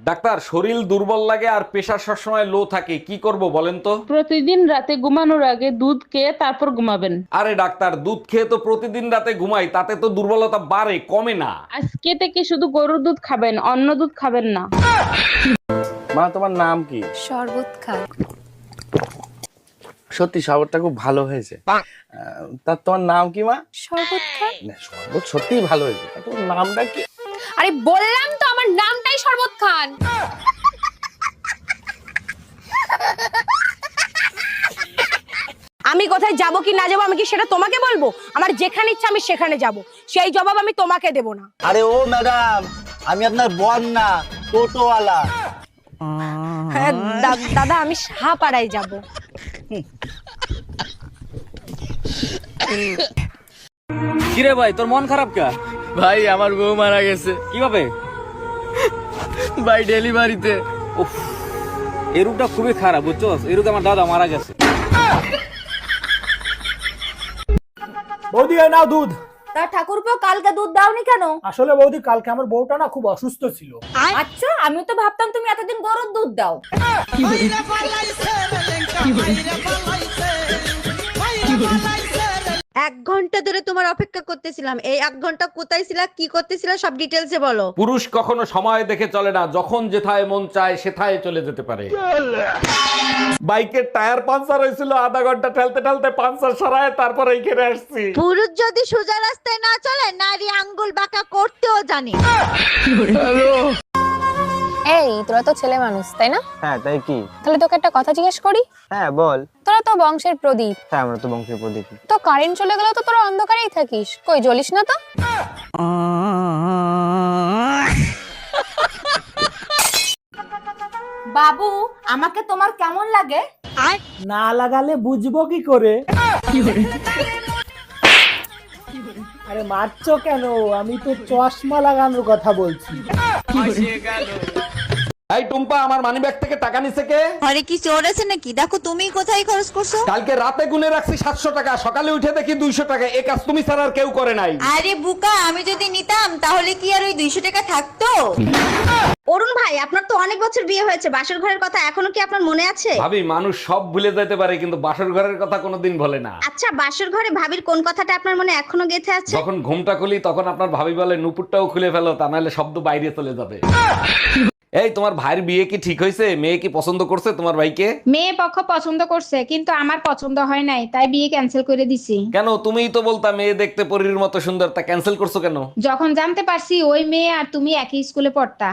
Doctor শরীর দুর্বল লাগে আর প্রেশার সবসময় লো থাকে কি করব বলেন তো? প্রতিদিন রাতে ঘুমানোর আগে দুধ খেয়ে তারপর ঘুমাবেন। আরে ডাক্তার দুধ খেয়ে তো প্রতিদিন রাতে ঘুমাই তাতে তো দুর্বলতা বাড়ে কমে না। আজকে থেকে শুধু গরুর দুধ খাবেন অন্য দুধ খাবেন না। মা তোমার নাম কি? শরবত খা। সত্যি শরবতটা খুব ভালো হয়েছে। আহ, তা তোমার নাম কি মা? শরবত খা। না, শরবত সত্যিই ভালো হয়েছে। তোমার নামটা কি? আরে বললাম তো আমার নামটাই শরবত খান। আমি কোথায় যাব কি না যাব আমি কি সেটা তোমাকে বলব? আমার যেখানে ইচ্ছা আমি সেখানে যাব। সেই জবাব আমি তোমাকে দেব না। আরে ও ম্যাডাম আমি আপনার বর না টোটোওয়ালা। হ্যাঁ, দাদা আমি সাহাপাড়ায় যাব। কিরে ভাই তোর মন খারাপ কা? ভাই আমার বউ মারা গেছে। কীভাবে? ভাই ডেলিভারিতে। উফ এই রোগটা খুবই খারাপ বুঝছ? এই রোগে আমার দাদা মারা গেছে। বৌদি এই নাও দুধ। তা ঠাকুরপো কালকে দুধ দাওনি কেন? আসলে বৌদি কালকে আমার বউটা না খুব অসুস্থ ছিল। আচ্ছা আমি তো ভাবতাম তুমি এতদিন গরুর দুধ দাও। এক ঘণ্টা ধরে তোমার অপেক্ষা করতেছিলাম। এই এক ঘণ্টা কোথায় ছিলা কি করতেছিলা সব ডিটেলসে বলো। পুরুষ কখনো সময় দেখে চলে না যখন যেথায় মন চায় সেথায় চলে যেতে পারে। বাইকের টায়ার পাঞ্চার হয়েছিল আধা ঘণ্টা ঠেলতে ঠেলতে পাঞ্চার সরায় তারপর এইখানে আসছি। পুরুষ যদি সোজা রাস্তায় না চলে নারী আঙ্গুল বাঁকা করতেও জানে। এই তোরা তো ছেলে মানুষ তাই না? হ্যাঁ তাই কি? তাহলে তোকে একটা কথা জিজ্ঞেস করি? হ্যাঁ বল। তোরা তো বংশের প্রদীপ। হ্যাঁ আমরা তো বংশের প্রদীপ। তো কারেন্ট চলে গেলেও তো তোরা অন্ধকারেই থাকিস। কই জ্বলিস না তো? বাবু আমাকে তোমার কেমন লাগে? না লাগালে বুঝব কি করে? আরে মারছো কেন? আমি তো চশমা লাগানোর কথা বলছি। এই টুম্পা আমার মানি ব্যাগ থেকে টাকা নিছে কে? ঘরে কি চোর আছে নাকি? দেখো তুমি কোথায় খরচ করছ? কালকে রাতে গুনে রাখছি সাতশো টাকা সকালে উঠে দেখি দুইশো টাকা। এ কাজ তুমি ছাড়া আর কেউ করে নাই। আরে বুকা আমি যদি নিতাম তাহলে কি আর ওই দুইশো টাকা থাকতো? অরুণ ভাই আপনার তো অনেক বছর বিয়ে হয়েছে বাসর ঘরের কথা এখনও কি আপনার মনে আছে? ভাবি মানুষ সব ভুলে যেতে পারে কিন্তু বাসর ঘরের কথা কোনোদিন ভোলে না। আচ্ছা বাসর ঘরে ভাবির কোন কথাটা আপনার মনে এখনও গেঁথে আছে? যখন ঘুমটা খুলি তখন আপনার ভাবি বলে নুপুরটাও খুলে ফেলো তা নাহলে শব্দ বাইরে চলে যাবে। এই তোমার ভাইয়ের বিয়ে কি ঠিক হয়েছে? মেয়ে কি পছন্দ করছে তোমার ভাইকে? মেয়ে পক্ষ পছন্দ করছে কিন্তু আমার পছন্দ হয় নাই তাই বিয়ে ক্যান্সেল করে দিছি। কেন? তুমিই তো বলতা মেয়ে দেখতে পরীর মতো সুন্দর তা ক্যান্সেল করছ কেন? যখন জানতে পারছি ওই মেয়ে আর তুমি একই স্কুলে পড়তা।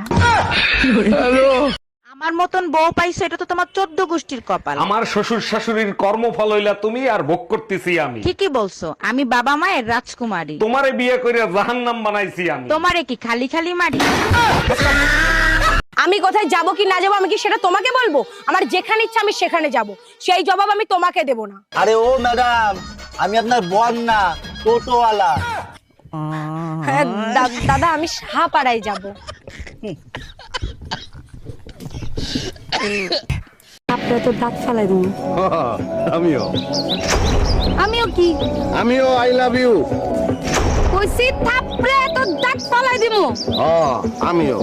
আমার মতন বউ পাইছো এটা তো তোমার চোদ্দ গোষ্ঠীর কপাল। আমার শ্বশুর শাশুড়ির কর্মফল হইলা তুমি আর ভোগ করতেছি আমি। ঠিকই বলছো আমি বাবা মায়ের রাজকুমারী। তোমারে বিয়ে করে জাহান্নাম বানাইছি আমি। তোমারে কি খালি খালি মারি? আমি কোথায় যাব কি না যাব আমি কি সেটা তোমাকে বলব? আমার যেখানে ইচ্ছা আমি সেখানে যাব। সেই জবাব আমি তোমাকে দেব না। আরে ও ম্যাডাম আমি আপনার বর না টোটোওয়ালা। হ্যাঁ, দা- দাদা আমি সাহাপাড়ায় যাব। আপনার তো দাঁত ফালাই আমিও। আমিও কি? আমিও আই লাভ ইউ কইছি থাপড়ে তো দাঁত ফালাই দিমু। আমিও।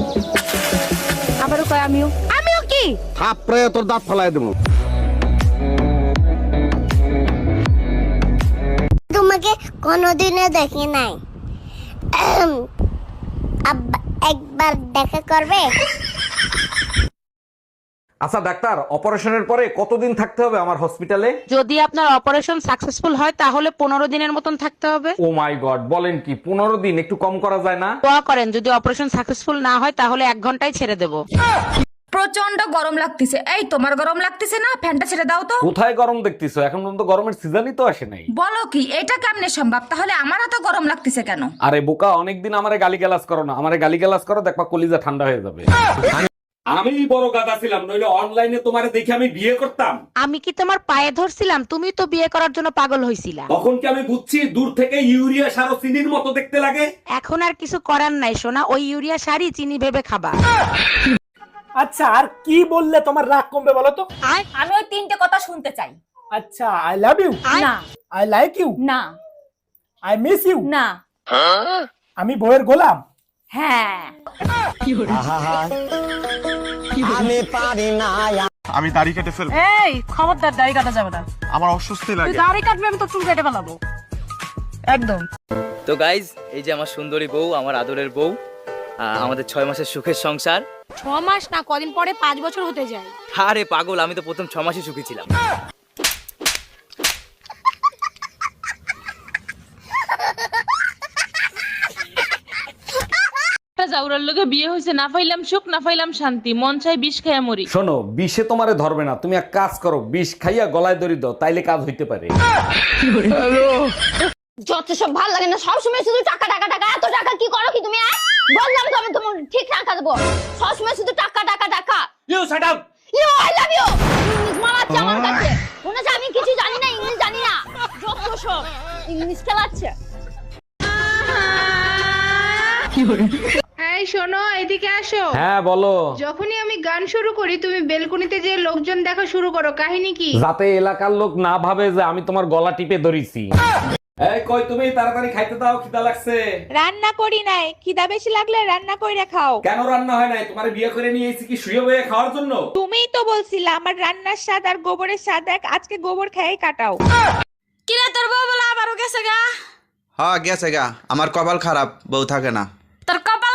আবারও কয় আমিও। আমিও কি? থাপড়ে তোর দাঁত ফলাই দেবো। তোমাকে কোনোদিনও দেখি নাই। একবার দেখা করবে? আচ্ছা ডাক্তার অপারেশনের পরে কতদিন থাকতে হবে আমার হসপিটালে? যদি আপনার অপারেশন সাকসেসফুল হয় তাহলে পনেরো দিনের মতন থাকতে হবে। ও মাই গড বলেন কি পনেরো দিন একটু কম করা যায় না? দোয়া করেন যদি অপারেশন সাকসেসফুল না হয় তাহলে এক ঘন্টায় ছেড়ে দেবো। প্রচণ্ড গরম লাগতেছে। এই তোমার গরম লাগতেছে না? ফ্যানটা ছেড়ে দাও তো। কোথায় গরম দেখতেছো? এখন পর্যন্ত গরমের সিজনই তো আসে নাই। বলো কি এটা কেমনে সম্ভব? তাহলে আমার এত গরম লাগতেছে কেন? আরে বোকা অনেকদিন আমারে গালি করো না। আমারে গালি করো দেখবা কলিজা ঠান্ডা হয়ে যাবে। আমি বড় গাদা ছিলাম নইলে অনলাইনে তোমারে দেখে আমি বিয়ে করতাম। আমি কি তোমার পায়ে ধরছিলাম? তুমি তো বিয়ে করার জন্য পাগল হইছিলা। তখন কি আমি বুঝছি দূর থেকে ইউরিয়া সার ও চিনির মতো দেখতে লাগে? এখন আর কিছু করার নাই সোনা। ওই ইউরিয়া সারই চিনি ভেবে খাবা। আচ্ছা আর কি বললে তোমার রাগ কমবে বলো তো? আমি ওই তিনটে কথা শুনতে চাই। আচ্ছা আই লাভ ইউ না। আই লাইক ইউ না। আই মিস ইউ না। আমি বইয়ের গোলাম? হ্যাঁ। আহা। আমি দাড়ি কেটে ফেলব। এই খবরদার দাড়ি কাটা যাবে না। আমার অস্বস্তি তুই লাগে। দাড়ি কাটবি আমি তো চুল কেটে ফেলাবো। একদম। তো গাইজ এই যে আমার সুন্দরী বউ আমার আদরের বউ আহ, আমাদের ছয় মাসের সুখের সংসার। ছ মাস না কদিন পরে পাঁচ বছর হতে যায়। আরে পাগল আমি তো প্রথম ছ মাসই সুখী ছিলাম। জাউরার লোকে বিয়ে হয়েছে না পাইলাম সুখ না পাইলাম শান্তি মন চাই বিষ খাইয়া মরি। শোনো বিষে তোমারে ধরবে না তুমি এক কাজ করো বিষ খাইয়া গলায় দড়ি দাও তাইলে কাজ হইতে পারে। যত সব ভালো লাগে না সবসময় শুধু টাকা টাকা টাকা এত টাকা কি করো কি তুমি বললাম তো আমি তোমার ঠিক টাকা দেবো। সবসময় শুধু টাকা টাকা টাকা। You shut up you I love you English মারাচ্ছে আমার কাছে। মনে হচ্ছে আমি কিছু জানি না ইংলিশ জানি না। যত সব। ইংলিশ খেলাচ্ছে। এই শোনো এদিকে আসো। হ্যাঁ বলো। যখনই আমি গান শুরু করি তুমি বেলকুনিতে যে লোকজন দেখা শুরু করো কাহিনী কি? যাতে এলাকার লোক না ভাবে যে আমি তোমার গলা টিপে ধরিছি। এই কই তুমি? তাড়াতাড়ি খাইতে দাও খিদা লাগছে। রান্না করি নাই। খিদা বেশি লাগলে রান্না কইরা খাও। কেন রান্না হয় নাই? তোমার বিয়ে করে নিয়ে এসেছি কি শুয়ে বয়ে খাওয়ার জন্য? তুমিই তো বলছিলা আমার রান্নার স্বাদ আর গোবরের স্বাদ এক। আজকে গোবর খেয়ে কাটাও। কিরে তোর বউ বলে আবারও গেছে গা? হ্যাঁ গেছে গা। আমার কপাল খারাপ বউ থাকে না। তোর কপাল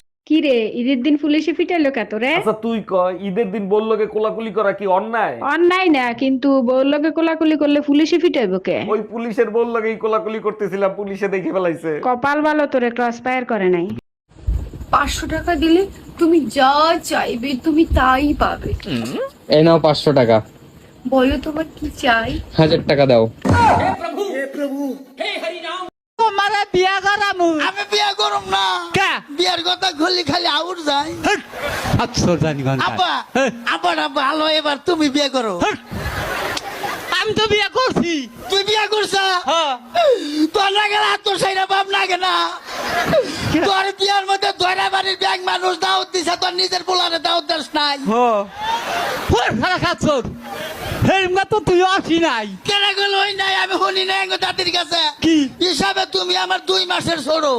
কি রে ঈদের দিন পুলিশে ফিটাইলো কত রে আচ্ছা তুই ক ঈদের দিন বলল কে কোলাকুলি করা কি অন্যায়? অন্যায় না কিন্তু বউলোকে কোলাকুলি করলে পুলিশে ফিটাইবো কে? ওই পুলিশের বলল এই কোলাকুলি করতেছিলাম পুলিশে দেখে ফেলাইছে। কপাল ভালো তোরে ক্রস ফায়ার করে নাই। পাঁচশো টাকা দিলে তুমি যা চাইবে তুমি তাই পাবে। এই নাও পাঁচশো টাকা। বলো তোমার কি চাই? হাজার টাকা দাও। আমি বিয়ে করব না। বিয়ের কথা খুললি খালি আউট যায়। আব্বা আব্বা না ভালো এবার তুমি বিয়ে করো। আমি তো বিয়ে করছি। তুই বিয়ে করছ? তোর না গেলে তোর সাইরা বাপ না। না তোর বিয়ার মধ্যে দয়রা বাড়ির ব্যাগ মানুষ দাওয়াত দিছে তোর নিজের পোলারে দাওয়াত দাস নাই। কেন গেল ওই নাই? আমি শুনি নাই গো দাদির কাছে। কি? হিসাবে তুমি আমার দুই মাসের ছোড়ো।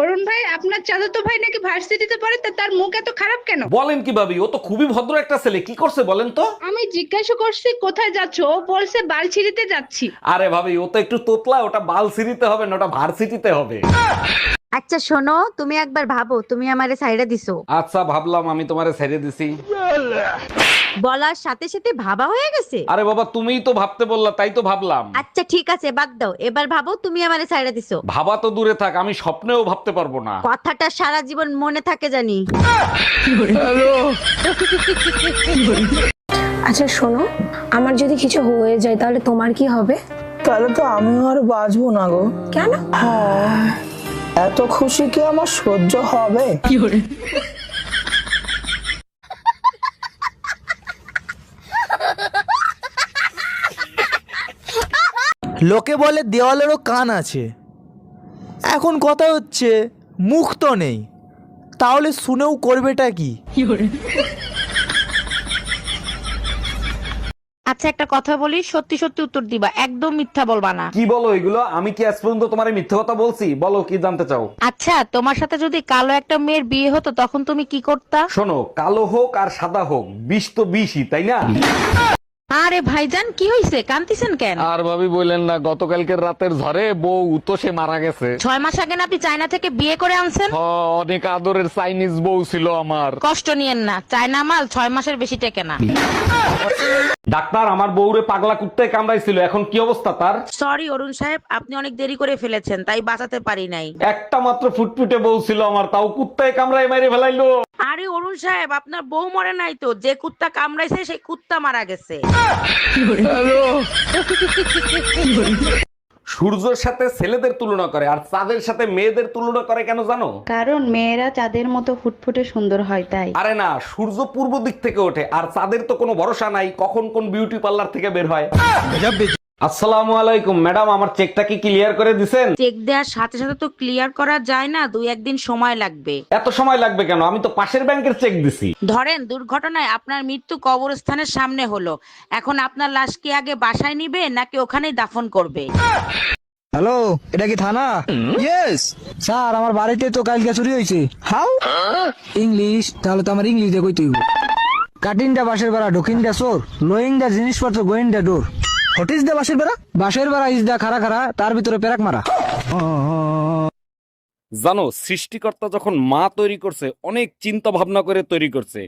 অরুণ ভাই আপনার চাচাতো ভাই নাকি ভার্সিটিতে পড়ে তা তার মুখ এত খারাপ কেন? বলেন কি ভাবি ও তো খুবই ভদ্র একটা ছেলে। কি করছে বলেন তো? আমি জিজ্ঞাসা করছি কোথায় যাচ্ছ? ও বলছে বালছিড়িতে যাচ্ছি। আরে ভাবি ও তো একটু তোতলা ওটা বাল সিটিতে হবে না ওটা ভার্সিটিতে হবে। আচ্ছা শোনো তুমি একবার ভাবো তুমি আমারে সাইডে দিছো। আচ্ছা ভাবলাম আমি তোমারে ছেড়ে দিছি। বলার সাথে সাথে ভাবা হয়ে গেছে? আরে বাবা তুমিই তো ভাবতে বললা তাই তো ভাবলাম। আচ্ছা ঠিক আছে বাদ দাও। এবার ভাবো তুমি আমারে সাইডে দিছো। ভাবা তো দূরে থাক আমি স্বপ্নেও ভাবতে পারব না। কথাটা সারা জীবন মনে থাকে জানি। আচ্ছা শোনো আমার যদি কিছু হয়ে যায় তাহলে তোমার কি হবে? তাহলে তো আমিও আর বাঁচবো না গো। কেন? এত খুশি কি আমার সহ্য হবে? লোকে বলে দেওয়ালেরও কান আছে। এখন কথা হচ্ছে মুখ তো নেই। তাহলে শুনেও করবেটা কি? আচ্ছা একটা কথা বলি সত্যি সত্যি উত্তর দিবা একদম মিথ্যা বলবা না। কি বলো এগুলো? আমি কি আজ পর্যন্ত তোমার মিথ্যে কথা বলছি? বলো কি জানতে চাও? আচ্ছা তোমার সাথে যদি কালো একটা মেয়ের বিয়ে হতো তখন তুমি কি করতা? শোনো কালো হোক আর সাদা হোক বিষ তো বিষই তাই না? আরে ভাইজান কি হইছে? কান্তিছেন কেন? আর ভাবি বললেন না গতকালকের রাতের ঝড়ে বউ সে মারা গেছে। ছয় মাস আগে না আপনি চায়না থেকে বিয়ে করে আনছেন? হ, অনেক আদরের চাইনিজ বউ ছিল আমার। কষ্ট নিয়েন না চায়না মাল ছয় মাসের বেশি টেকে না। ডাক্তার আমার বউরে পাগলা কুত্তায় কামড়াইছিল এখন কি অবস্থা তার? সরি অরুণ সাহেব আপনি অনেক দেরি করে ফেলেছেন তাই বাঁচাতে পারি নাই। একটা মাত্র ফুটফুটে বউ ছিল আমার তাও কুত্তায় কামড়ায় মেরে ফেলাইলো। আরে অরুণ সাহেব আপনার বউ মরে নাই তো যে কুত্তা কামড়াইছে সেই কুত্তা মারা গেছে। সূর্যের সাথে ছেলেদের তুলনা করে আর চাঁদের সাথে মেয়েদের তুলনা করে কেন জানো? কারণ মেয়েরা চাঁদের মতো ফুটফুটে সুন্দর হয় তাই। আরে না সূর্য পূর্ব দিক থেকে ওঠে আর চাঁদের তো কোনো ভরসা নাই কখন কোন বিউটি পার্লার থেকে বের হয়। আসসালামু আলাইকুম। ম্যাডাম আমার চেকটা কি ক্লিয়ার করে দিছেন? চেক দেওয়ার সাথে সাথে তো ক্লিয়ার করা যায় না দুই একদিন সময় লাগবে। এত সময় লাগবে কেন? আমি তো পাশের ব্যাংকের চেক দিছি। ধরেন দুর্ঘটনায় আপনার মৃত্যু কবরস্থানের সামনে হলো। এখন আপনার লাশ কি আগে বাসায় নিবে নাকি ওখানেই দাফন করবে? হ্যালো এটা কি থানা? ইয়েস স্যার আমার বাড়িতে তো কালকে চুরি হয়েছে। হাউ ইংলিশ তাহলে তো আমার ইংলিশ দিয়ে কইতে হইব। কাটিং দা বাসের বেড়া ঢুকিং দা সোর লোয়িং দা জিনিসপত্র going the door. What is the বাসের বেড়া? বাসের বেড়া ইজ দা খারা খারা তার ভিতরে পেরাক মারা। জানো সৃষ্টিকর্তা যখন মা তৈরি করছে অনেক চিন্তা ভাবনা করে তৈরি করছে।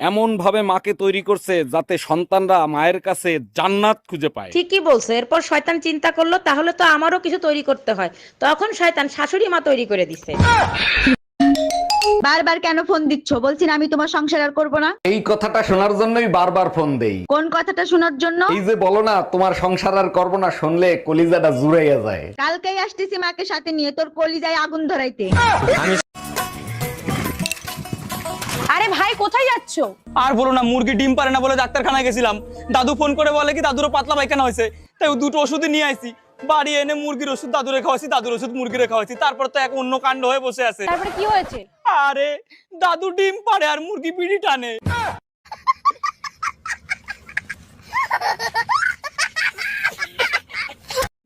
এমন ভাবে মাকে তৈরি করছে যাতে সন্তানরা মায়ের কাছে জান্নাত খুঁজে পায়। ঠিকই বলছো এরপর শয়তান চিন্তা করল তাহলে তো আমারও কিছু তৈরি করতে হয়। তখন শয়তান শাশুড়ি মা তৈরি করে দিছে। বারবার কেন ফোন দিচ্ছ? বলছি না আমি তোমার সংসার আর করব না। এই কথাটা শোনার জন্যই বারবার ফোন দেই। কোন কথাটা শোনার জন্য? এই যে বলো না তোমার সংসার আর করব না শুনলে কলিজাটা জুড়াইয়া যায়। কালকেই আসতেছি মাকে সাথে নিয়ে তোর কলিজায় আগুন ধরাইতে। আরে ভাই কোথায় যাচ্ছো? আর বলো না মুরগি ডিম পারে না বলে ডাক্তারখানায় গেছিলাম। দাদু ফোন করে বলে কি দাদুরও পাতলা পায়খানা হয়েছে তাই দুটো ওষুধই নিয়ে আইছি। বাড়ি এনে মুরগির ওষুধ দাদু দাদুরে হয়েছি দাদুর ওষুধ মুরগিরে হয়েছি তারপর তো এক অন্য কাণ্ড হয়ে বসে আছে। তারপরে কি হয়েছে? আরে দাদু ডিম পারে আর মুরগি বিড়ি টানে।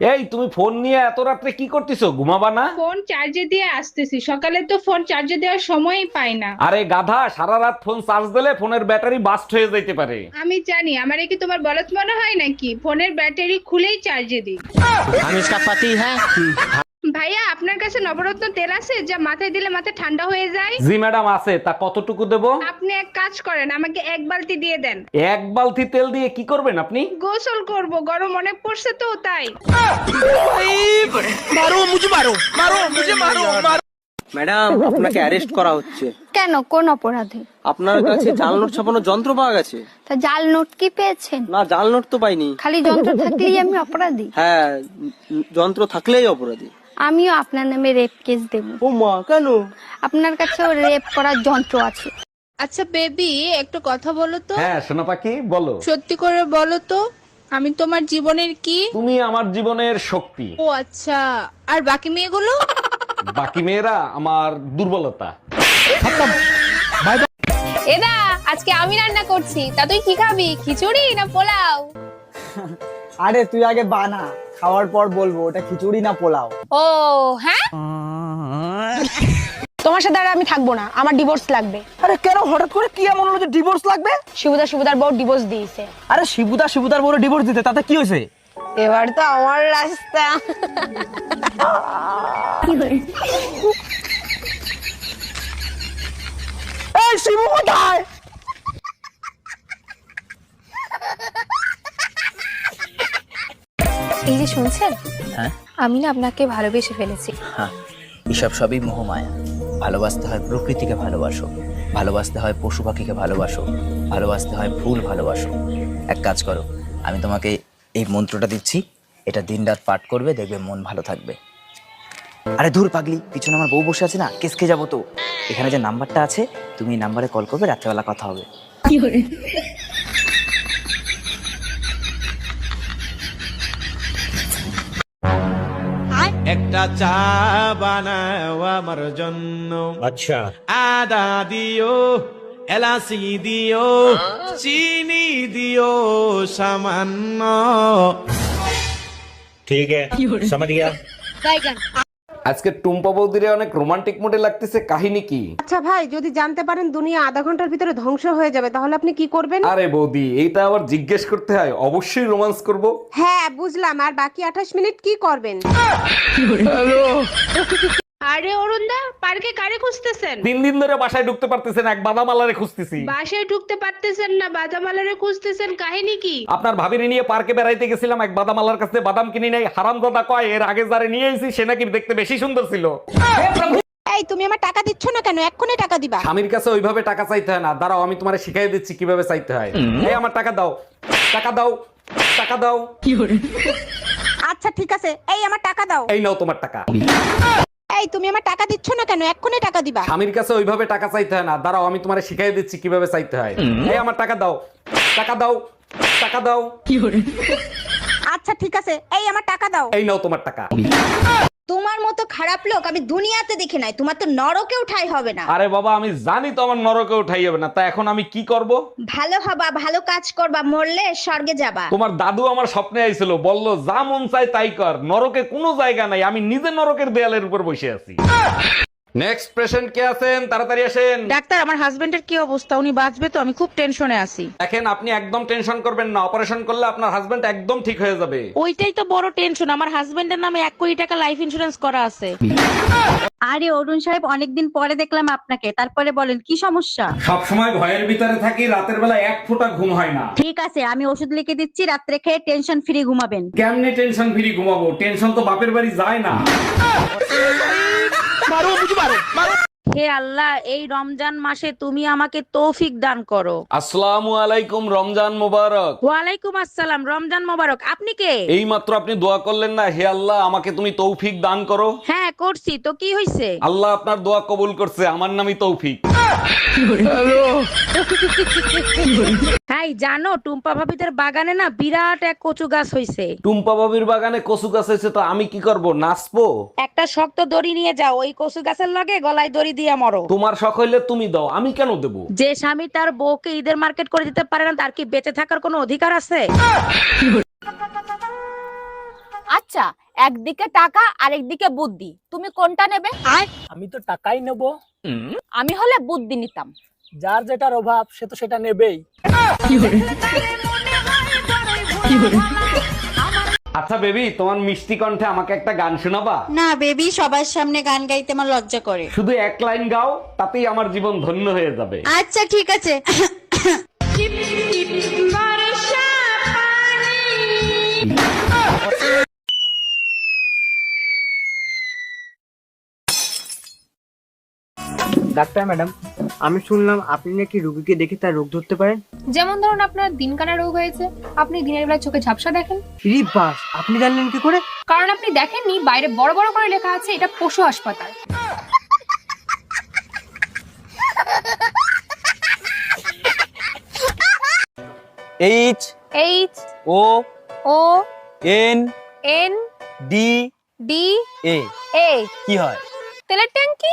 এই তুমি ফোন নিয়ে এত রাত্রে কি করতেছো? ঘুমাবা না? ফোন চার্জে দিয়ে আসতেছি। সকালে তো ফোন চার্জে দেওয়ার সময়ই পাই না। আরে গাধা সারা রাত ফোন চার্জ দিলে ফোনের ব্যাটারি বাস্ট হয়ে যাইতে পারে। আমি জানি আমার কি তোমার বলত মনে হয় নাকি? ফোনের ব্যাটারি খুলেই চার্জে দিই। আমি ইসকা পাতি হ্যাঁ? ভাইয়া আপনার কাছে নবরত্ন তেল আছে? যা মাথায় দিলে মাথা ঠান্ডা হয়ে যায়। জি ম্যাডাম আছে। তা কতটুকু দেবো? আপনি এক কাজ করেন আমাকে এক বালতি দিয়ে দেন। এক বালতি তেল দিয়ে কি করবেন আপনি? গোসল করব গরম অনেক পড়ছে তো তাই। ম্যাডাম আপনাকে অ্যারেস্ট করা হচ্ছে। কেন? কোন অপরাধে? আপনার কাছে জাল নোট ছাপানোর যন্ত্র পাওয়া গেছে? তা জাল নোট কি পেয়েছেন? না জাল নোট তো পাইনি। খালি যন্ত্র থাকলেই আমি অপরাধী? হ্যাঁ যন্ত্র থাকলেই অপরাধী। আমিও আপনার নামে রেপ কেস দেব। ও মা কেন? আপনার কাছেও রেপ করার যন্ত্র আছে। আচ্ছা বেবি একটু কথা বলো তো। হ্যাঁ সোনা পাখি বলো। সত্যি করে বলো তো আমি তোমার জীবনের কি? তুমি আমার জীবনের শক্তি। ও আচ্ছা আর বাকি মেয়েগুলো? বাকি মেয়েরা আমার দুর্বলতা। এদা আজকে আমি রান্না করছি। তা তুই কি খাবি? খিচুড়ি না পোলাও? আরে তুই আগে বানা। খাওয়ার পর বলব ওটা খিচুড়ি না পোলাও? ও হ্যাঁ? তোমার সাথে আর আমি থাকব না আমার ডিভোর্স লাগবে। আরে কেন হঠাৎ করে কি এমন হলো যে ডিভোর্স লাগবে? শিবুদা শিবুদার বউ ডিভোর্স দিয়েছে। আরে শিবুদা শিবুদার বড় ডিভোর্স দিতে তাতে কি হয়েছে? এবার তো আমার রাস্তা। এই শিবু কোথায়? এই যে শুনছেন? হ্যাঁ? আমি না আপনাকে ভালোবেসে ফেলেছি। হ্যাঁ এসব সবই মোহমায়া। ভালোবাসতে হয় প্রকৃতিকে ভালোবাসো। ভালোবাসতে হয় পশু পাখিকে ভালোবাসো। ভালোবাসতে হয় ফুল ভালোবাসো। এক কাজ করো আমি তোমাকে এই মন্ত্রটা দিচ্ছি। এটা দিনরাত পাঠ করবে দেখবে মন ভালো থাকবে। আরে দূর পাগলি পিছনে আমার বউ বসে আছে না কেসকে যাব তো? এখানে যে নাম্বারটা আছে তুমি এই নাম্বারে কল করবে রাত্রেবেলা কথা হবে। একটা চা বানাও আমার জন্য। আচ্ছা। আদা দিও এলাচি দিও চিনি দিও সামান্য। ঠিক আছে। আজকে টুম্পা বৌদিরে অনেক রোমান্টিক মুডে লাগতেছে কাহিনী কি? আচ্ছা ভাই যদি জানতে পারেন দুনিয়া আধা ঘণ্টার ভিতরে ধ্বংস হয়ে যাবে তাহলে আপনি কি করবেন? আরে বৌদি এইটা আবার জিজ্ঞেস করতে হয় অবশ্যই রোমান্স করব। হ্যাঁ বুঝলাম। আর বাকি আঠাশ মিনিট কি করবেন? আরে অরুণদা পার্কে কারে খুঁজতেছেন? তিন দিন ধরে বাসায় ঢুকতে পারতেছেন এক বাদাম আলারে খুঁজতেছি। বাসায় ঢুকতে পারতেছেন না বাদামালারে খুঁজতেছেন কাহিনী কি? আপনার ভাবিনি নিয়ে পার্কে বেড়াইতে গেছিলাম এক বাদাম আলার কাছে বাদাম কিনি নাই হারামদাদা কয় এর আগে যারে নিয়ে এসেছি সে নাকি দেখতে বেশি সুন্দর ছিল। এই তুমি আমার টাকা দিচ্ছ না কেন? এক্ষুনি টাকা দিবা। স্বামীর কাছে ওইভাবে টাকা চাইতে হয় না। দাঁড়াও আমি তোমারে শিখাই দিচ্ছি কীভাবে চাইতে হয়। এই আমার টাকা দাও। টাকা দাও টাকা দাও। আচ্ছা ঠিক আছে। এই আমার টাকা দাও। এই নাও তোমার টাকা। এই তুমি আমার টাকা দিচ্ছ না কেন? এক্ষুনি টাকা দিবা। স্বামীর কাছে ওইভাবে টাকা চাইতে হয় না। দাঁড়াও আমি তোমার শিখাই দিচ্ছি কীভাবে চাইতে হয়। এই আমার টাকা দাও। টাকা দাও টাকা দাও। কি আচ্ছা ঠিক আছে। এই আমার টাকা দাও। এই নাও তোমার টাকা। তোমার মতো খারাপ লোক আমি দুনিয়াতে দেখি নাই। তোমার তো নরকে উঠাই হবে না। আরে বাবা আমি জানি তো আমার নরকে উঠাই হবে না। তা এখন আমি কি করব? ভালো হবা ভালো কাজ করবা মরলে স্বর্গে যাবা। তোমার দাদু আমার স্বপ্নে আইছিল বলল যা মন চাই তাই কর। নরকে কোনো জায়গা নাই আমি নিজে নরকের দেয়ালের উপর বসে আছি। নেক্সট পেশেন্ট কে আছেন? তাড়াতাড়ি আসেন। ডাক্তার আমার হাজবেন্ডের কি অবস্থা? উনি বাঁচবে তো আমি খুব টেনশনে আছি। দেখেন আপনি একদম টেনশন করবেন না। অপারেশন করলে আপনার হাজবেন্ড একদম ঠিক হয়ে যাবে। ওইটাই তো বড় টেনশন আমার হাজবেন্ডের নামে এক কোটি টাকা লাইফ ইন্সুরেন্স করা আছে। আরে অরুণ সাহেব অনেকদিন পরে দেখলাম আপনাকে। তারপরে বলেন কি সমস্যা? সব সময় ভয়ের ভিতরে থাকি রাতের বেলা এক ফোঁটা ঘুম হয় না। ঠিক আছে আমি ওষুধ লিখে দিচ্ছি রাত্রে খেয়ে টেনশন ফ্রি ঘুমাবেন। কেমনে টেনশন ফ্রি ঘুমাবো? টেনশন তো বাপের বাড়ি যায় না। Marombo de barulho. Marombo. হে আল্লাহ এই রমজান মাসে তুমি আমাকে তৌফিক দান করো। আসসালামু আলাইকুম রমজান মোবারক। ওয়ালাইকুম আসসালাম রমজান মোবারক। আপনি কে? এই মাত্র আপনি দোয়া করলেন না হে আল্লাহ আমাকে তুমি তৌফিক দান করো? হ্যাঁ করছি। তো কি হইছে? আল্লাহ আপনার দোয়া কবুল করছে আমার নামই তৌফিক। হাই জানো টুম্পা ভাবিদের বাগানে না বিরাট এক কচু গাছ হইছে। টুম্পা বাবির বাগানে কচু গাছ হয়েছে তো আমি কি করব? নাচবো? একটা শক্ত দড়ি নিয়ে যাও ওই কচু গাছের লগে গলায় দড়ি দিয়ে মরো। তোমার শখ হইলে তুমি দাও আমি কেন দেবো? যে স্বামী তার বউকে ঈদের মার্কেট করে দিতে পারে না তার কি বেঁচে থাকার কোনো অধিকার আছে? আচ্ছা একদিকে টাকা আরেকদিকে বুদ্ধি। তুমি কোনটা নেবে? আমি তো টাকাই নেব। আমি হলে বুদ্ধি নিতাম। যার যেটার অভাব সে তো সেটা নেবেই। আচ্ছা বেবি তোমার মিষ্টি কণ্ঠে আমাকে একটা গান শোনাবা? না বেবি সবার সামনে গান গাইতে আমার লজ্জা করে। শুধু এক লাইন গাও তাতেই আমার জীবন ধন্য হয়ে যাবে। আচ্ছা ঠিক আছে। ডাক্তার ম্যাডাম আমি শুনলাম আপনি নাকি রুগীকে দেখে তার রোগ ধরতে পারেন। যেমন ধরুন আপনার দিনকানা রোগ হয়েছে আপনি দিনের বেলা চোখে ঝাপসা দেখেন। রি বাস আপনি জানলেন কি করে? কারণ আপনি দেখেননি বাইরে বড় বড় করে লেখা আছে এটা পশু হাসপাতাল। H H O O N N D D A A. কি হয়? তেলের ট্যাঙ্কি?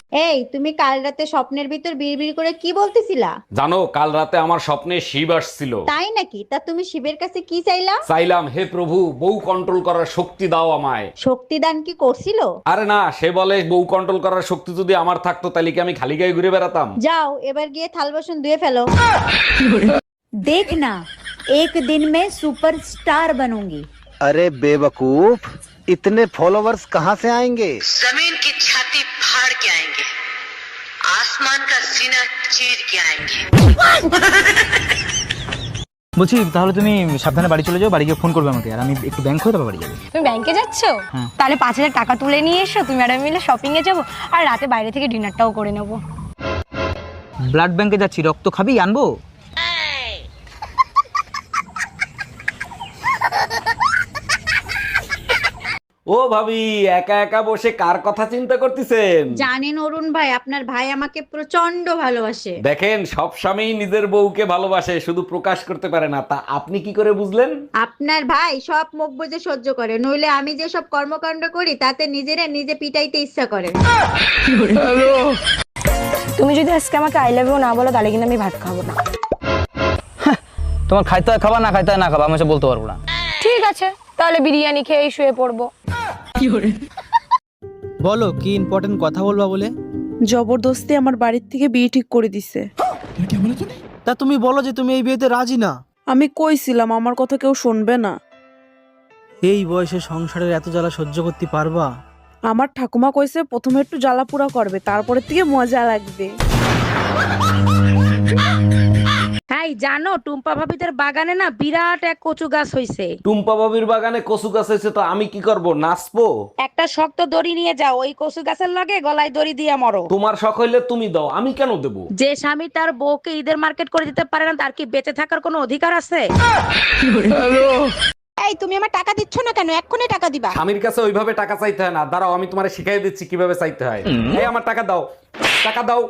এই তুমি কাল রাতে স্বপ্নের ভিতর বিড়বিড় করে কি বলতেছিলা জানো কাল রাতে আমার স্বপ্নে শিব আসছিল তাই নাকি তা তুমি শিবের কাছে কি চাইলা চাইলাম হে প্রভু বউ কন্ট্রোল করার শক্তি দাও আমায় শক্তিদান কি করছিল আরে না সে বলে বউ কন্ট্রোল করার শক্তি যদি আমার থাকতো তাহলে কি আমি খালি গায়ে ঘুরে বেড়াতাম যাও এবার গিয়ে থাল বাসন ধুয়ে ফেলো দেখ না এক দিন মে সুপারস্টার बनूंगी अरे बेवकूफ इतने फॉलोवर्स कहाँ से आएंगे जमीन की छाती फाड़ के आएंगे आसमान का सीना चीर के आएंगे বলছি তাহলে তুমি সাবধানে বাড়ি চলে যাও বাড়ি গিয়ে ফোন করবে আমাকে আর আমি একটু ব্যাংক হয়ে তারপর বাড়ি যাবো তুমি ব্যাংকে যাচ্ছ তাহলে পাঁচ হাজার টাকা তুলে নিয়ে এসো তুমি ম্যাডাম মিলে শপিং এ যাবো আর রাতে বাইরে থেকে ডিনারটাও করে নেবো ব্লাড ব্যাংকে যাচ্ছি রক্ত খাবি আনবো ও ভাবি একা একা বসে কার কথা চিন্তা করতেছেন? জানেন অরুণ ভাই আপনার ভাই আমাকে প্রচণ্ড ভালোবাসে। দেখেন সব স্বামী নিজের বউকে ভালোবাসে শুধু প্রকাশ করতে পারে না। তা আপনি কি করে বুঝলেন? আপনার ভাই সব মুখ বুঝে সহ্য করে নইলে আমি যে সব কর্মকাণ্ড করি তাতে নিজেরা নিজে পিটাইতে ইচ্ছা করে। তুমি যদি আজকে আমাকে আই লাভ ইউ না বলো তাহলে কিন্তু আমি ভাত খাব না। তোমার খাইতে হয় খাবা না খাইতে হয় না খাবা আমি বলতে পারব না। ঠিক আছে তাহলে বিরিয়ানি খেয়েই শুয়ে পড়ব। বলো কি ইম্পর্টেন্ট কথা বলবা বলে? জবরদস্তি আমার বাড়ির থেকে বিয়ে ঠিক করে দিছে। তা তুমি বলো যে তুমি এই বিয়েতে রাজি না। আমি কইছিলাম আমার কথা কেউ শুনবে না। এই বয়সে সংসারের এত জ্বালা সহ্য করতে পারবা? আমার ঠাকুমা কইছে প্রথমে একটু জ্বালা পোড়া করবে তারপরে থেকে মজা লাগবে। হ্যাঁ জানো টুম্পা ভাবিদের বাগানে না বিরাট এক কচু গাছ হইছে। টুম্পা বাবির বাগানে কচু গাছ হয়েছে তো আমি কি করব? নাচবো? একটা শক্ত দড়ি নিয়ে যাও ওই কচু গাছের লগে গলায় দড়ি দিয়ে মরো। তোমার শখ হইলে তুমি দাও আমি কেন দেবো? যে স্বামী তার বউকে ঈদের মার্কেট করে দিতে পারে না তার কি বেঁচে থাকার কোনো অধিকার আছে? এই তুমি আমার টাকা দিচ্ছ না কেন? এক্ষুনি টাকা দিবা। স্বামীর কাছে ওইভাবে টাকা চাইতে হয় না। দাঁড়াও আমি তোমার শিখাই দিচ্ছি কীভাবে চাইতে হয়। এই আমার টাকা দাও। টাকা দাও।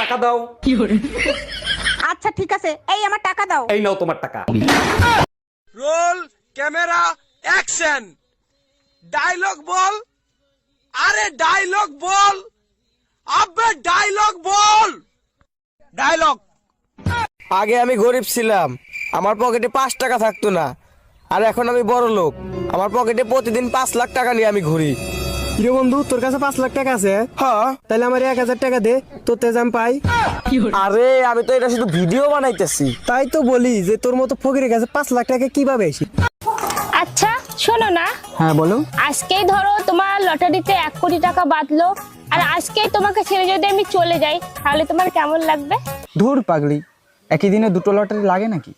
টাকা দাও। আচ্ছা ঠিক আছে। এই আমার টাকা দাও। এই নাও তোমার টাকা। রোল ক্যামেরা অ্যাকশন ডায়লগ বল আরে ডায়লগ বল আবে ডায়লগ বল ডায়লগ আগে আমি গরিব ছিলাম। আমার পকেটে পাঁচ টাকা থাকতো না। আর এখন আমি বড় লোক আমার পকেটে প্রতিদিন পাঁচ লাখ টাকা নিয়ে আমি ঘুরি। রে বন্ধু তোর কাছে পাঁচ লাখ টাকা আছে? হ্যাঁ। তাহলে আমার এক হাজার টাকা দে তোর তেজ আমি পাই। আরে আমি তো এটা শুধু ভিডিও বানাইতেছি। তাই তো বলি যে তোর মতো ফকিরের কাছে পাঁচ লাখ টাকা কীভাবে এসি আচ্ছা শোনো না। হ্যাঁ বলো। আজকেই ধরো তোমার লটারিতে এক কোটি টাকা বাঁধলো আর আজকেই তোমাকে ছেড়ে যদি আমি চলে যাই তাহলে তোমার কেমন লাগবে? ধুর পাগলি একই দিনে দুটো লটারি লাগে নাকি?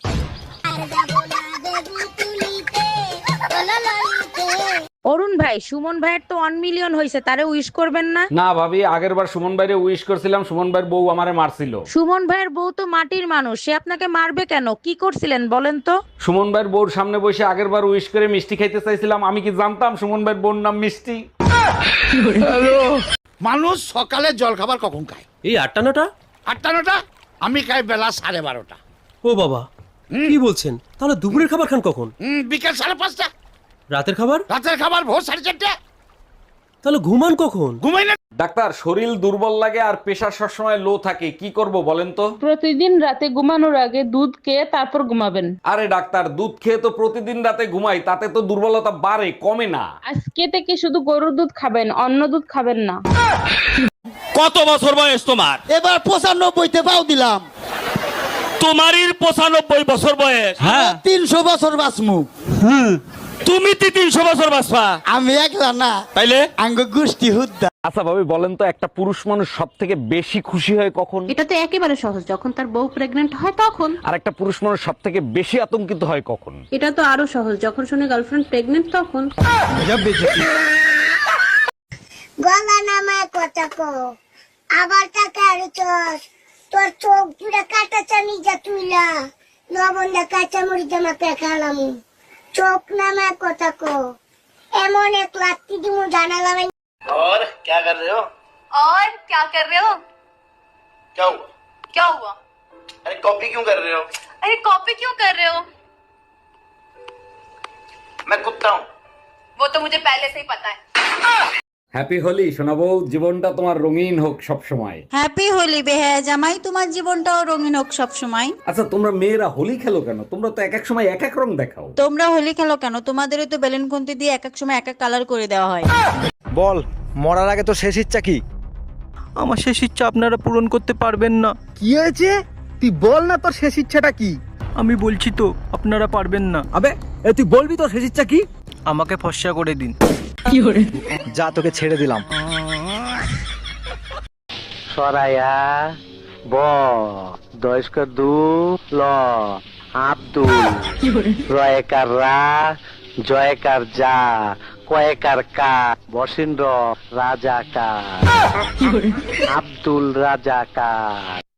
অরুণ ভাই সুমন ভাইয়ের তো ওয়ান মিলিয়ন হয়েছে তারে উইশ করবেন না? না ভাবি আগের বার সুমন ভাইরে উইশ করছিলাম সুমন ভাইয়ের বউ আমারে মারছিল। সুমন ভাইয়ের বউ তো মাটির মানুষ সে আপনাকে মারবে কেন? কি করছিলেন বলেন তো? সুমন ভাইয়ের বউর সামনে বসে আগের বার উইশ করে মিষ্টি খাইতে চাইছিলাম আমি কি জানতাম সুমন ভাইয়ের বউর নাম মিষ্টি? মানুষ সকালে জল খাবার কখন খায়? এই আটটা নটা? আটটা নটা? আমি খাই বেলা সাড়ে বারোটা। ও বাবা কি বলছেন? তাহলে দুপুরের খাবার খান কখন? বিকেল সাড়ে পাঁচটা। রাতের খাবার? রাতের খাবার ভোর সাড়ে চারটে। তাহলে ঘুমান কখন? ঘুমাই না। ডাক্তার শরীর দুর্বল লাগে আর প্রেশার সবসময় লো থাকে। কি করব বলেন তো? প্রতিদিন রাতে ঘুমানোর আগে দুধ খেয়ে তারপর ঘুমাবেন। আরে ডাক্তার দুধ খেয়ে তো প্রতিদিন রাতে ঘুমাই তাতে তো দুর্বলতা বাড়ে কমে না। আজকে থেকে শুধু গরুর দুধ খাবেন অন্য দুধ খাবেন না। কত বছর বয়স তোমার? এবার পঁচানব্বইতে পাও দিলাম। তোমারই পঁচানব্বই বছর বয়স। হ্যাঁ। তিনশো বছর বাঁচমু। তুমি তো তিনশো বছর বাঁচবা। আমি একলা না। তাইলে? আঙ্গ গোষ্ঠী হুদ্দা। আচ্ছা ভাবি বলেন তো একটা পুরুষ মানুষ সব থেকে বেশি খুশি হয় কখন? এটা তো একেবারে সহজ যখন তার বউ প্রেগনেন্ট হয় তখন। আর একটা পুরুষ মানুষ সব থেকে বেশি আতঙ্কিত হয় কখন? এটা তো আরও সহজ যখন শুনে গার্লফ্রেন্ড প্রেগনেন্ট তখন। গলা নামায় কথা কো আবার টাকা আরে চস তোর চোখ দুটা কাটা চানি যা তুইলা। লবণ দা কাঁচা মরিচ জামা পেখালাম চোখ নামায় কথা কো এমন এক লাত্তি দিমু জানালাম और क्या कर रहे हो और क्या कर रहे हो क्या हुआ क्या हुआ अरे कॉपी क्यों कर रहे हो अरे कॉपी क्यों कर रहे हो मैं कुत्ता हूँ वो तो मुझे पहले से ही पता है হ্যাপি হোলি শোনাবো জীবনটা তোমার রঙিন হোক সব সময় হ্যাপি হোলি বেহায়া জামাই তোমার জীবনটাও রঙিন হোক সব সময় আচ্ছা তোমরা মেয়েরা হোলি খেলো কেন? তোমরা তো এক এক সময় এক এক রং দেখাও। তোমরা হোলি খেলো কেন? তোমাদেরও তো বেলুন খুন্তি দিয়ে এক এক সময় এক এক কালার করে দেওয়া হয়। বল মরার আগে তো শেষ ইচ্ছা কি? আমার শেষ ইচ্ছা আপনারা পূরণ করতে পারবেন না। কি হয়েছে? তুই বল না তোর শেষ ইচ্ছাটা কি? আমি বলছি তো আপনারা পারবেন না। আবে এ তুই বলবি তোর শেষ ইচ্ছা কি? আমাকে ফর্সা করে দিন। যা তোকে ছেড়ে দিলাম। সরায়া ব দয়স্কর দু ল আব্দুল রয়কার রা জয়কার যা কয়েকার কা বসিন্দ্র রাজাকার আব্দুল রাজাকার।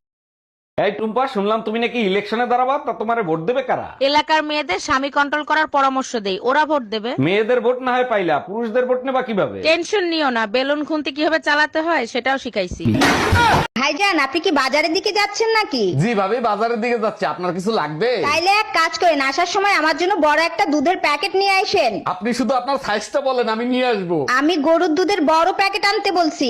এই টুম্পা শুনলাম তুমি নাকি ইলেকশনে দাঁড়াবা তা তোমারে ভোট দেবে কারা? এলাকার মেয়েদের স্বামী কন্ট্রোল করার পরামর্শ দেই ওরা ভোট দেবে। মেয়েদের ভোট না হয় পাইলা পুরুষদের ভোট নেবা কীভাবে? টেনশন নিও না বেলুন খুন্তি কীভাবে চালাতে হয় সেটাও শিখাইছি। ভাইজান আপনি কি বাজারের দিকে যাচ্ছেন নাকি? জি ভাবি বাজারের দিকে যাচ্ছে আপনার কিছু লাগবে? তাইলে এক কাজ করেন আসার সময় আমার জন্য বড় একটা দুধের প্যাকেট নিয়ে আসেন। আপনি শুধু আপনার সাইজটা বলেন আমি নিয়ে আসব। আমি গরুর দুধের বড় প্যাকেট আনতে বলছি।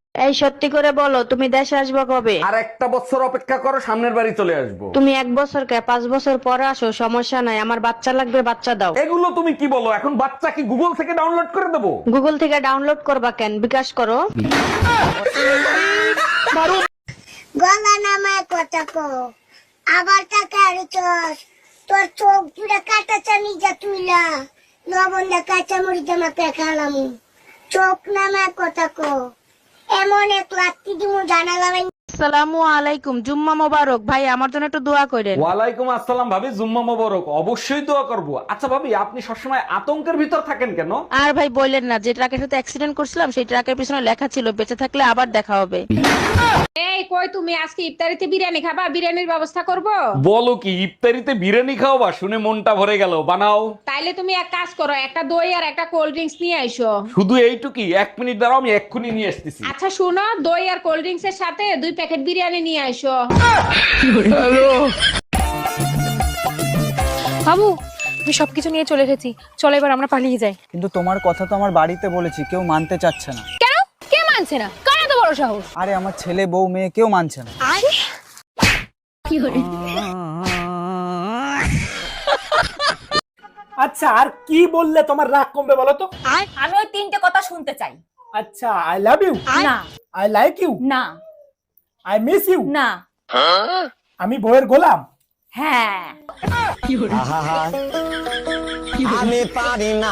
এই সত্যি করে বলো তুমি দেশে আসবে কবে? আর একটা বছর অপেক্ষা করো সামনের বাড়ি চলে আসব। তুমি এক বছর কে পাঁচ বছর পরে আসো সমস্যা নাই আমার বাচ্চা লাগবে বাচ্চা দাও। এগুলো তুমি কি বলো এখন বাচ্চা কি গুগল থেকে ডাউনলোড করে দেবো? গুগল থেকে ডাউনলোড করবা কেন? বিকাশ করো। গলা নামায় কথা কো আবার টাকা আড়িছস তোর চোখ পুরা কাটা চানি যা তুইলা। লবণ দা কাঁচা মরিচ আমাকে খালাম চোখ নামায় কথা কো এমন এক লাত্তি দিমু জানালাম আসসালামু আলাইকুম জুম্মা মোবারক। ভাই আমার জন্য একটু দোয়া করেন। ওয়ালাইকুম আসসালাম ভাবি জুম্মা মোবারক অবশ্যই দোয়া করব। আচ্ছা ভাবি আপনি সবসময় আতঙ্কের ভিতর থাকেন কেন? আর ভাই বললেন না যে ট্রাকের সাথে অ্যাক্সিডেন্ট করছিলাম সেই ট্রাকের পিছনে লেখা ছিল বেঁচে থাকলে আবার দেখা হবে। এই কই তুমি? আজকে ইফতারিতে বিরিয়ানি খাবা? বিরিয়ানির ব্যবস্থা করব? বলো কি ইফতারিতে বিরিয়ানি খাওয়াবা শুনে মনটা ভরে গেল। বানাও। তাইলে তুমি এক কাজ করো একটা দই আর একটা কোল্ড ড্রিঙ্কস নিয়ে আইসো। শুধু এইটুকি এক মিনিট দাঁড়াও আমি এক্ষুনি নিয়ে আসতেছি। আচ্ছা শুনো দই আর কোল্ড ড্রিঙ্কস এর সাথে দুই প্যাকেট বিরিয়ানি নিয়ে আইসো। বাবু আমি সবকিছু নিয়ে চলে এসেছি। চলো এবার আমরা পালিয়ে যাই। কিন্তু তোমার কথা তো আমার বাড়িতে বলেছি কেউ মানতে চাচ্ছে না। কেন? কে মানছে না? কার এত বড় সাহস? আরে আমার ছেলে বউ মেয়ে কেউ মানছে না। আরে। কি আচ্ছা আর কি বললে তোমার রাগ কমবে বলো তো? আমি ওই তিনটে কথা শুনতে চাই। আচ্ছা আই লাভ ইউ না। আই লাইক ইউ না। আই মিস ইউ না। আমি বইয়ের গোলাম। হ্যাঁ। আমি পারি না